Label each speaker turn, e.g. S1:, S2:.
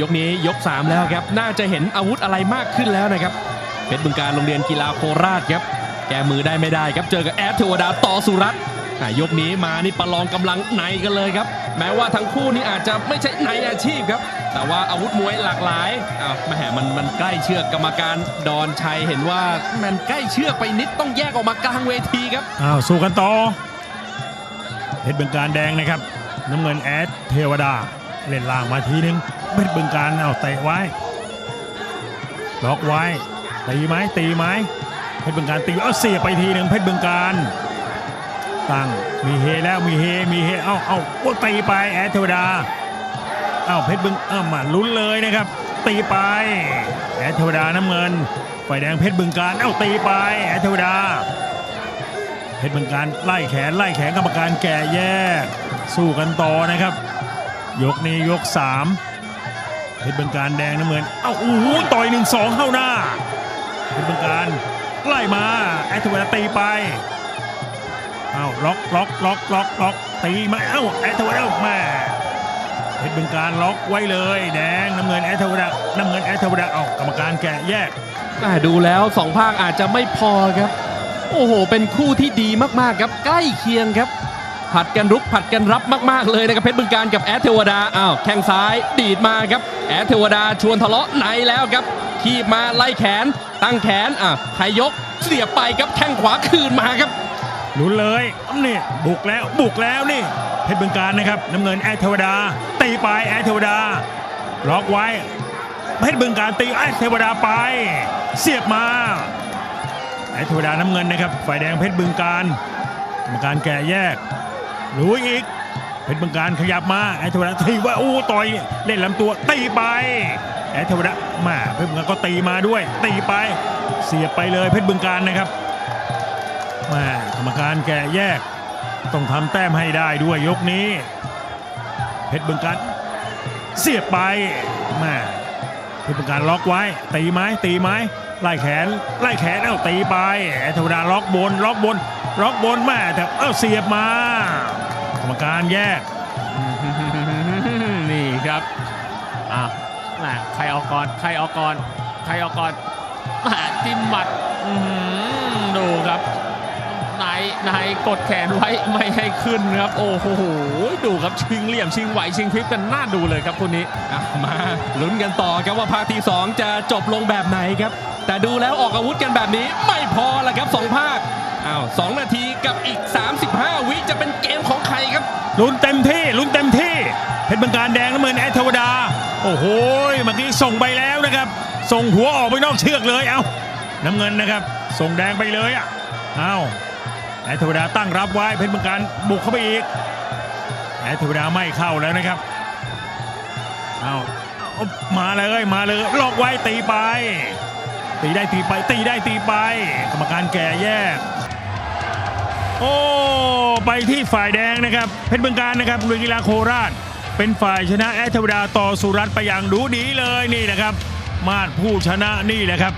S1: ยกนี้ยก 3 แล้วครับ น่าจะเห็นอาวุธอะไรมากขึ้นแล้วนะครับเพชรบึงการโรงเรียนกีฬาโคราชครับ แกมือได้ไม่ได้ครับ เจอกับแอดเทวดาต่อสุรัตน์ยกนี้มานี่ประลองกำลังในกันเลยครับ แม้ว่าทั้งคู่นี่อาจจะไม่ใช่ในอาชีพครับ แต่ว่าอาวุธมวยหลากหลายอ้าวแหมมันมันใกล้เชือกกรรมการดอนชัยเห็นว่ามันใกล้เชือกไปนิดต้องแยกออกมากลางเวทีครับ
S2: อ้าวสู้กันต่อเพชรบึงการแดงนะครับ น้ำเงินแอดเทวดา เล่นล่างมาทีนึงเพชรบึงการเอาเตะไว้ล็อกไว้ตีไหมตีไหมเพชรบึงการตีเอาเสียไปทีหนึ่งเพชรบึงการตั้งมีเฮแล้วมีเฮมีเฮเอ้าเอาโอ้ตีไปแอดเทวดาเอ้าเพชรบึงเอ้ามาลุ้นเลยนะครับ ตีไปแอดเทวดาน้ำเงินฝ่ายแดงเพชรบึงการเอ้าตีไปแอดเทวดาเพชรบึงการไล่แขนไล่แขนกรรมการแก่แยกสู้กันต่อนะครับ ยกนี้ยกสามเพชรบึงการแดงน้ำเงินเอ้าโอ้โหต่อยหนึ่งสองเข้าหน้าเพชรบึงการไล่มาแอตเวดาตีไปเอ้าล็อกล็อกล็อกล็อกล็อกตีมาเอ้าแอตเทวดาแม่เพชรบึงการล็อกไว้เลย แดงน้ำเงินแอตเวดาน้ำเงินแอตเวดาเอ้ากรรมการแก่แยก
S1: อ่ดูแล้วสองภาคอาจจะไม่พอครับ โอ้โห เป็นคู่ที่ดีมากๆครับใกล้เคียงครับ ผัดกันรุกผัดกันรับมากๆเลยนะครับเพชรบึงการกับแอดเทวดาอ้าวแข้งซ้ายดีดมาครับแอดเทวดาชวนทะเลาะในแล้วครับขีบมาไล่แขน ตั้งแขนอะใครยกเสียบไปครับแข้งขวาคืนมาครับ
S2: ลุ้นเลยนี่บุกแล้วบุกแล้วนี่เพชรบึงการนะครับน้ำเงินแอดเทวดา ตีไปแอดเทวดาล็อกไว้เพชรบึงการตีแอดเทวดาไป เสียบมาแอดเทวดาน้ำเงินนะครับฝ่ายแดงเพชรบึงการกรรมการแก่แยก รู้อีกเพชรบึงการขยับมา แอดเทวดาตีว่าอู้ต่อยเล่นลำตัวตีไป แอดเทวดามาเพชรบึงการก็ตีมาด้วย ตีไป เสียบไปเลยเพชรบึงการนะครับแม่กรรมการแกแยก ต้องทำแต้มให้ได้ด้วยยกนี้ เพชรบึงการเสียบไปแม่เพชรบึงการล็อกไว้ ตีไหมตีไหมไล่แขนไล่แขนเอ้าตีไปไอ้ธรรมดาล็อกบนล็อกบนล็อกบนแม่แต่เอ้าเสียบมา กรรมการแยก
S3: นี่ครับอะแหม่ใครออกก่อนใครออกก่อนใครออกก่อนแหม่จิ้มหมัดอื้อหือดูครับนายนายกดแขนไว้ไม่ให้ขึ้นครับ โอ้โหดูครับชิงเหลี่ยมชิงไหวชิงพริบกันน่าดูเลยครับคู่นี้
S1: อะมาลุ้นกันต่อครับว่าภาคที่ 2 จะจบลงแบบไหนครับ แต่ดูแล้วออกอาวุธกันแบบนี้ไม่พอละครับสองภาคอ้าวสองนาทีกับอีก 35
S2: ลุ้นเต็มที่ลุ้นเต็มที่เพชรบึงการแดงน้ำเงินแอดเทวดา โอ้โหเมื่อกี้ส่งไปแล้วนะครับ ส่งหัวออกไปนอกเชือกเลยเอาน้ำเงินนะครับ ส่งแดงไปเลยอะเอาแอดเทวดาตั้งรับไว้เพชรบึงการบุกเข้าไปอีกแอดเทวดาไม่เข้าแล้วนะครับเอาเอามาเลยมาเลยล็อกไว้ตีไป ตีได้ตีไปตีได้ตีไป กรรมการแก่แยก โอ้ไปที่ฝ่ายแดงนะครับ เพชรบึงการนะครับเรือกีฬาโคราช เป็นฝ่ายชนะแอตเทวดาต่อสุรัตน์ไปอย่างดูดีเลยนี่นะครับ มาดผู้ชนะนี่แหละครับ